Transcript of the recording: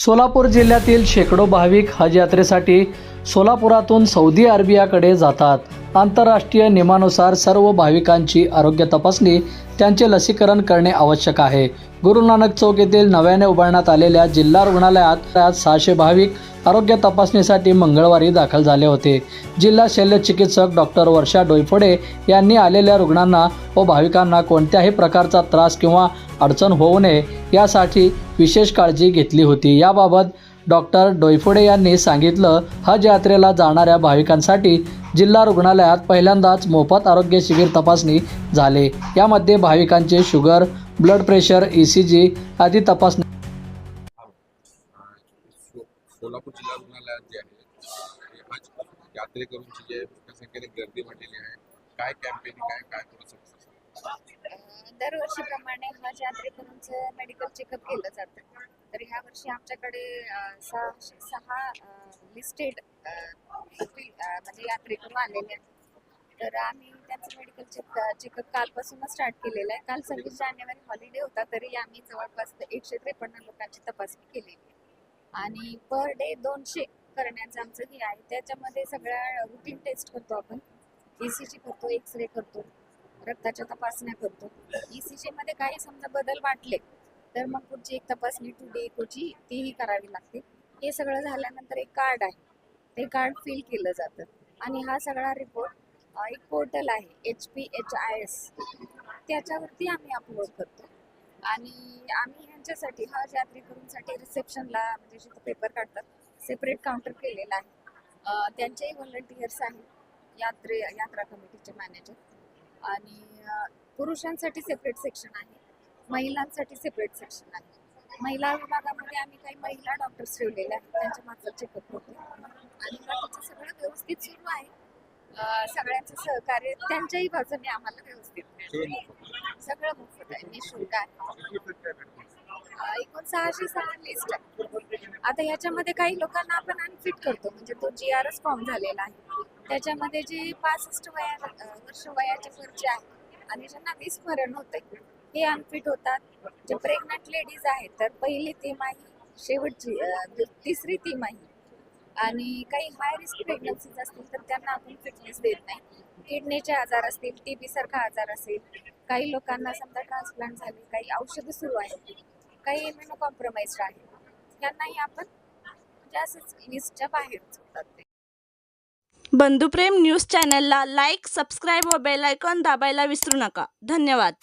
सोलापूर जिल्ह्यातील शेकडो भाविक हज यात्रेसाठी सोलापुरातून सौदी अरेबियाकडे जातात. आंतरराष्ट्रीय नियमानुसार सर्व भाविकांची आरोग्य तपासणी त्यांचे लसीकरण करणे आवश्यक आहे. गुरु नानक चौक येथील नव्याने उभारण्यात आलेल्या जिल्हा रुग्णालयात सहाशे भाविक आरोग्य तपासणीसाठी मंगळवारी दाखल झाले होते. जिल्हा शल्य चिकित्सक डॉक्टर वर्षा डोईफोडे यांनी आलेल्या रुग्णांना व भाविकांना कोणत्याही प्रकारचा त्रास किंवा अडचण होऊ नये यासाठी विशेष काळजी घेतली होती. याबाबत डॉक्टर डोईफोडे यांनी सांगितलं हज यात्रेला जाणाऱ्या भाविकांसाठी जिल्हा रुग्णालयात पहिल्यांदाच मोफत आरोग्य शिबिर तपासणी झाले. यामध्ये भाविकांचे sugar blood pressure E C G आदी तपासणी सोलापूर जिल्हा रुग्णालयात जे आहे हज यात्रेकरूंची जे मोठ्या संख्येने गर्दी वाढलेली आहे काय कॅम्पेनिंग आहे काय थोडंसं दरवर्षीप्रमाणे हज यात्रेकरूंचं मेडिकल चेकअप केलं जातं. तर ह्या वर्षी आमच्याकडे सहाशे सहा लिस्टेड म्हणजे यात्रेकरू आलेले आहेत. तर आम्ही त्यांचं मेडिकल चेक चेकअप कालपासूनच स्टार्ट केलेलं आहे. काल सव्वीस जानेवारी हॉलिडे होता तरी आम्ही जवळपास एकशे त्रेपन्न लोकांची तपासणी केलेली आहे. आणि पर डे दोनशे करण्याचं आमचं हे आहे. त्याच्यामध्ये सगळ्या रुटीन टेस्ट करतो आपण. ईसीजी सी जी करतो एक्स रे करतो रक्ताच्या तपासण्या करतो. ई सी मध्ये काही समजा बदल वाटले तर मग पुढची एक तपासणी टू डी इकोची तीही करावी लागते. हे सगळं झाल्यानंतर एक कार्ड आहे. ते कार्ड फिल केलं जातं. आणि हा सगळा रिपोर्ट एक पोर्टल आहे H P H I S त्याच्यावरती आम्ही अपलोड करतो. आणि आम्ही ह्यांच्यासाठी हज यात्रेकरूंसाठी रिसेप्शनला म्हणजे जिथं पेपर काढतात सेपरेट काउंटर केलेलं आहे. त्यांचेही व्हॉलंटियर्स आहेत यात्रे यात्रा कमिटीचे मॅनेजर आणि पुरुषांसाठी सेपरेट सेक्शन आहे महिलांसाठी सेपरेट सेक्शन आहे. महिला विभागामध्ये आम्ही काही महिला डॉक्टर्स ठेवलेले आहेत त्यांच्या मागचं चेकअप होते. आणि बाकीचं सगळं व्यवस्थित सुरू आहे. सगळ्यांचं सहकार्य त्यांच्याही बाजूने आम्हाला व्यवस्थित सगळं मोफत आहे निशुल्क आहे. एकूण सहाशे सहा लिस्ट आहे. आता ह्याच्यामध्ये काही लोकांना आपण अनफिट करतो म्हणजे तो जी आर एस फॉर्म झालेला आहे. त्याच्यामध्ये जे पासष्ट वया वर्ष वयाचे वरचे आहेत आणि ज्यांना विस्मरण होते हे अनफिट होतात. जे प्रेग्नंट लेडीज आहेत तर पहिली तिमाही शेवटची तिसरी तिमाही आणि काही हाय रिस्क प्रेग्नन्सीज असतील तर त्यांना आपण फिटनेस देत नाही. किडनीचे आजार असतील टी बी सारखा आजार असेल काही लोकांना समजा ट्रान्सप्लांट झाले काही औषधं सुरू आहेत काही इम्युनो कॉम्प्रोमाइज आहे यांनाही आपण म्हणजे असंच लिस्टच्या बाहेर होतात ते. बंधुप्रेम न्यूज चॅनलला लाईक सबस्क्राईब व बेल आयकॉन दाबायला विसरू नका. धन्यवाद.